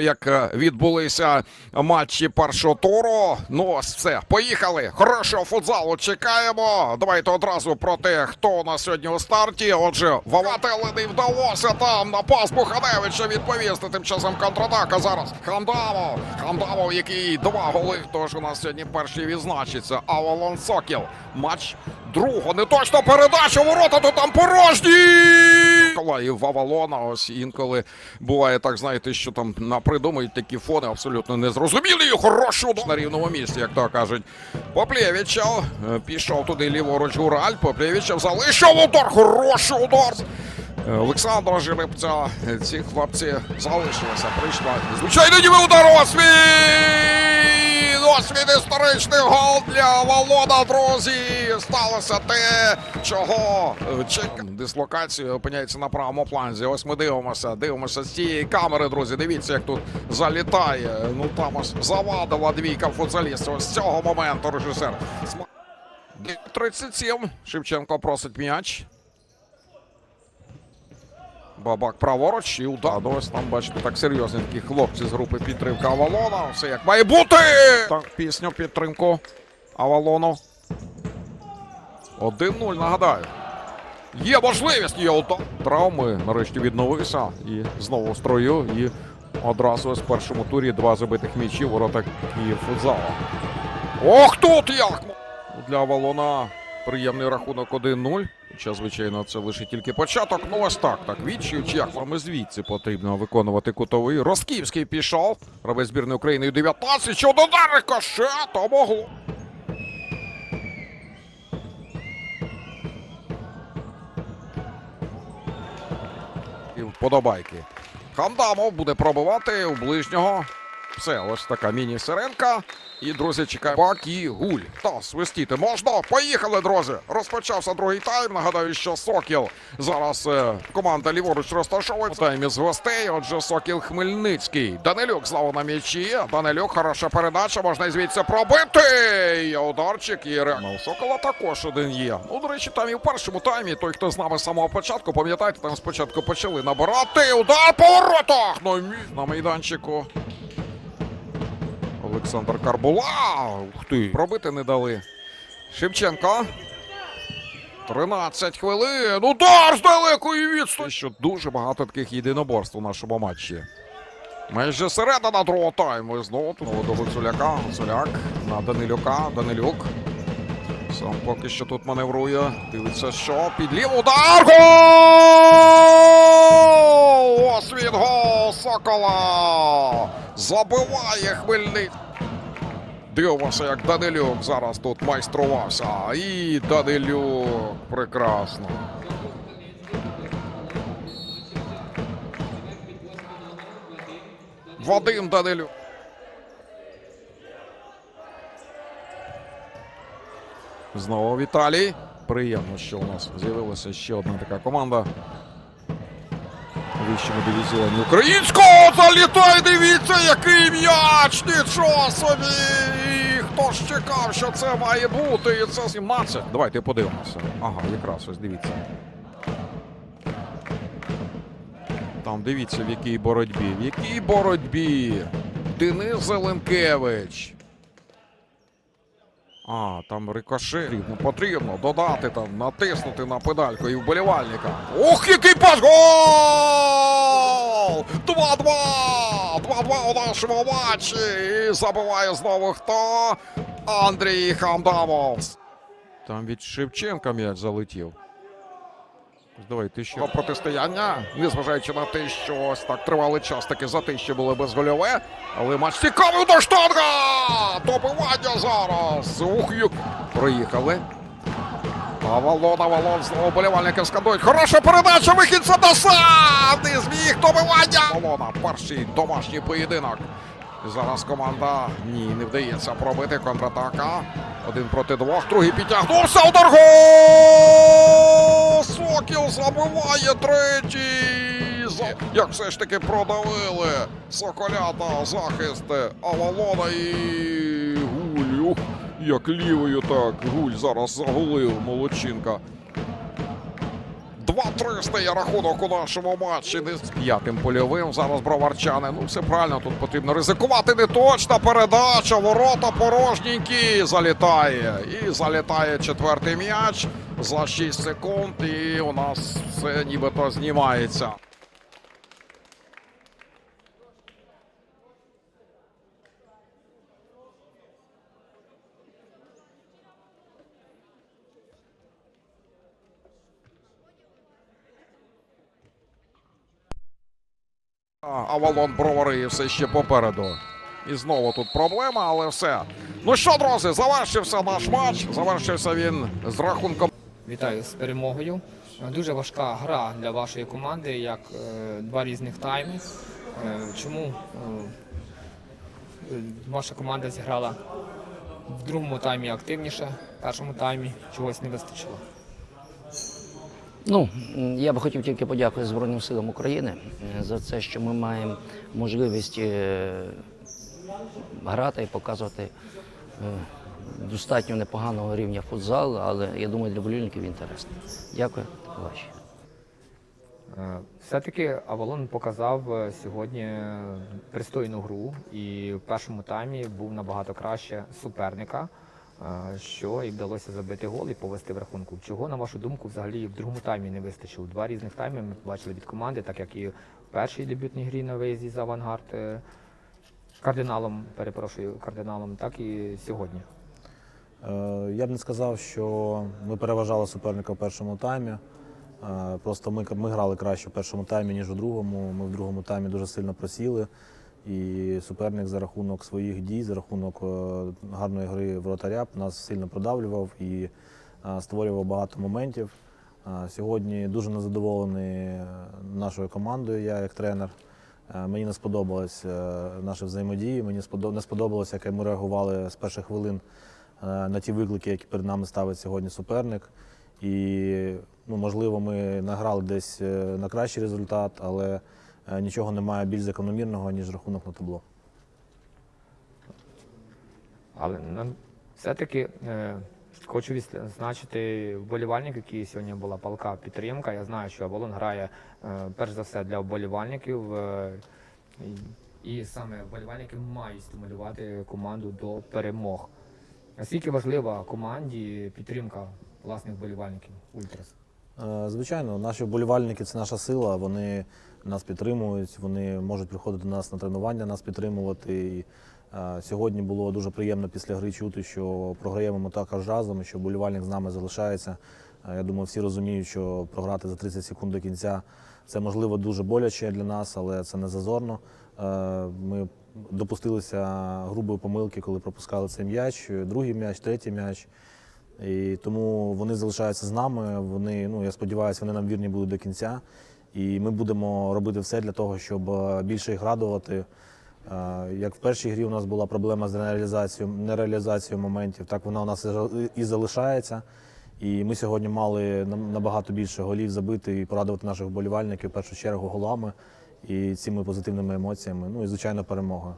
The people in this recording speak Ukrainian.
як е, відбулися матчі першого туру. Ну, ось все, поїхали. Хорошого футзалу чекаємо. Давайте одразу про те, хто у нас сьогодні у старті. Отже, Вавателе не вдалося там на пас Буханевича відповісти. Тим часом контратака зараз. Хамдамо. Хамдамо, який два голи. Тож у нас сьогодні перший відзначиться. Авалон Сокіл. Матч другого. Не точно передача ворота, то там порожні. Миколаїв Авалона. Ось інколи буває так, знаєте, що там напридумують такі фони абсолютно незрозумілі. І Хороший удар на рівному місці, як то кажуть. Поплєвіча е, пішов туди ліворуч Ураль. Поплєвіча залишив удар. Хороший удар. Олександра Жеребця. Ці хлопці залишилися. Прийшла. Звичайно, ніби удар освіт! Освіт історичний гол для Волода, друзі! Сталося те, чого е, чек... Дислокація опиняється на правому фланзі. Ось ми дивимося, дивимося з цієї камери, друзі. Дивіться, як тут залітає. Ну там ось завадила двійка футзалістів. Ось з цього моменту режисер. Сма- 37. Шевченко просить м'яч. Бабак праворуч і удар. Ну, ось там, бачите, так серйозні такі хлопці з групи підтримка Авалона. Все як має бути. Так, пісню підтримку Авалону. 1-0, нагадаю. Є можливість, є удар. Травми нарешті відновився і знову в строю. І одразу в першому турі два забитих м'ячів ворота Київ футзала. Ох, тут як! Для Авалона приємний рахунок 1-0. Хоча, звичайно, це лише тільки початок. Ну ось так, так. Відчують, як саме звідси потрібно виконувати кутовий. Росківський пішов. Гравець збірної України 19. Що Дарика то могло. І вподобайки. Хамдамов буде пробивати у ближнього. Все, ось така міні-сиренка. І, друзі, чекаємо Бак гуль. Та свистіти можна. Поїхали, друзі. Розпочався другий тайм. Нагадаю, що Сокіл зараз е, команда ліворуч розташовується. Тайм із гостей. Отже, Сокіл Хмельницький. Данилюк знову на м'ячі. Данилюк, хороша передача. Можна звідси пробити. Є ударчик. І ре... Ну, у Сокола також один є. Ну, до речі, там і в першому таймі. Той, хто з нами з самого початку, пам'ятаєте, там спочатку почали набирати. Удар по воротах. Ну, на майданчику. Олександр Карбула. Ух ти. Пробити не дали. Шевченко. 13 хвилин. Удар з далекої відстані. Що дуже багато таких єдиноборств у нашому матчі. Майже середина другого тайму. І знову тут до Гуцуляка. Гуцуляк на Данилюка. Данилюк. Сам поки що тут маневрує. Дивиться, що під ліву удар. Гол! Ось він гол Сокола! Забиває Хмельницький. Дивимося, як Данилюк зараз тут майструвався. І Данилюк прекрасно. Вадим Данилюк. Знову Віталій. Приємно, що у нас з'явилася ще одна така команда. У вищому дивізіоні українського залітає, дивіться, який м'яч! Нічого собі! Хто ж чекав, що це має бути? І це 17. Давайте подивимося. Ага, якраз ось дивіться. Там дивіться, в якій боротьбі. В якій боротьбі? Денис Зеленкевич. А, там рикошет. Потрібно, додати там, натиснути на педальку і вболівальника. Ох, який пас! Гол! 2-2! 2-2 у нашому матчі! І забиває знову хто? Андрій Хамдамов. Там від Шевченка м'яч залетів. Давай, ти ще протистояння, незважаючи на те, що ось так тривалий час таки за те, що було безгольове. Але матч цікавий до штанга! Добивання зараз! Ух, як... Проїхали. Авалон, Авалон, знову болівальники скандують. Хороша передача, вихід за досад! Добивання! Авалона, перший домашній поєдинок. Зараз команда ні, не вдається пробити контратака. Один проти двох, другий підтягнувся. Удар гол! Сокіл забиває третій. Як все ж таки продавили Соколята захист Авалона і Гуль. Як лівою так. Гуль зараз загулив Молодчинка. 2-3 є рахунок у нашому матчі. Не з п'ятим польовим. Зараз броварчани. Ну, все правильно, тут потрібно ризикувати. Не точна передача. Ворота порожненькі. Залітає. І залітає четвертий м'яч за 6 секунд. І у нас все нібито знімається. Авалон Бровари все ще попереду. І знову тут проблема, але все. Ну що, друзі, завершився наш матч. Завершився він з рахунком. Вітаю з перемогою. Дуже важка гра для вашої команди, як е, два різних тайми. Е, чому е, ваша команда зіграла в другому таймі активніше, в першому таймі чогось не вистачило? Ну, я би хотів тільки подякувати Збройним силам України е, за це, що ми маємо можливість е, грати і показувати е, достатньо непоганого рівня футзал, але я думаю, для болівальників інтересно. Дякую. Е, Все-таки Авалон показав сьогодні пристойну гру і в першому таймі був набагато краще суперника, що і вдалося забити гол і повести в рахунку. Чого, на вашу думку, взагалі в другому таймі не вистачило? Два різних тайми ми бачили від команди, так як і в першій дебютній грі на виїзді з авангард е, кардиналом, перепрошую, кардиналом, так і сьогодні. Е, Я б не сказав, що ми переважали суперника в першому таймі. Е, Просто ми, ми грали краще в першому таймі, ніж у другому. Ми в другому таймі дуже сильно просіли. І суперник за рахунок своїх дій, за рахунок е, гарної гри вратаря нас сильно продавлював і е, створював багато моментів. Е, Сьогодні дуже незадоволений нашою командою, я як тренер. Мені не сподобалось е, наші взаємодії, мені не сподобалося, як ми реагували з перших хвилин на ті виклики, які перед нами ставить сьогодні суперник. І ну, можливо, ми награли десь на кращий результат, але нічого немає більш закономірного, ніж рахунок на табло. Але ну, все-таки е, хочу відзначити вболівальник, який сьогодні була палка підтримка. Я знаю, що Авалон грає е, перш за все для вболівальників. Е, і саме вболівальники мають стимулювати команду до перемог. Наскільки важлива команді підтримка власних вболівальників Ультрас? Е, Звичайно, наші вболівальники це наша сила. Вони нас підтримують, вони можуть приходити до нас на тренування, нас підтримувати. І, е, сьогодні було дуже приємно після гри чути, що програємо ми також разом, що вболівальник з нами залишається. Е, Я думаю, всі розуміють, що програти за 30 секунд до кінця це можливо дуже боляче для нас, але це не зазорно. Ми допустилися грубої помилки, коли пропускали цей м'яч, другий м'яч, третій м'яч. І тому вони залишаються з нами. Вони, ну я сподіваюся, вони нам вірні будуть до кінця. І ми будемо робити все для того, щоб е, більше їх радувати. Е, Як в першій грі у нас була проблема з нереалізацією, нереалізацією моментів, так вона у нас і залишається. І ми сьогодні мали набагато більше голів забити і порадувати наших вболівальників в першу чергу голами і цими позитивними емоціями. Ну і звичайно перемогою.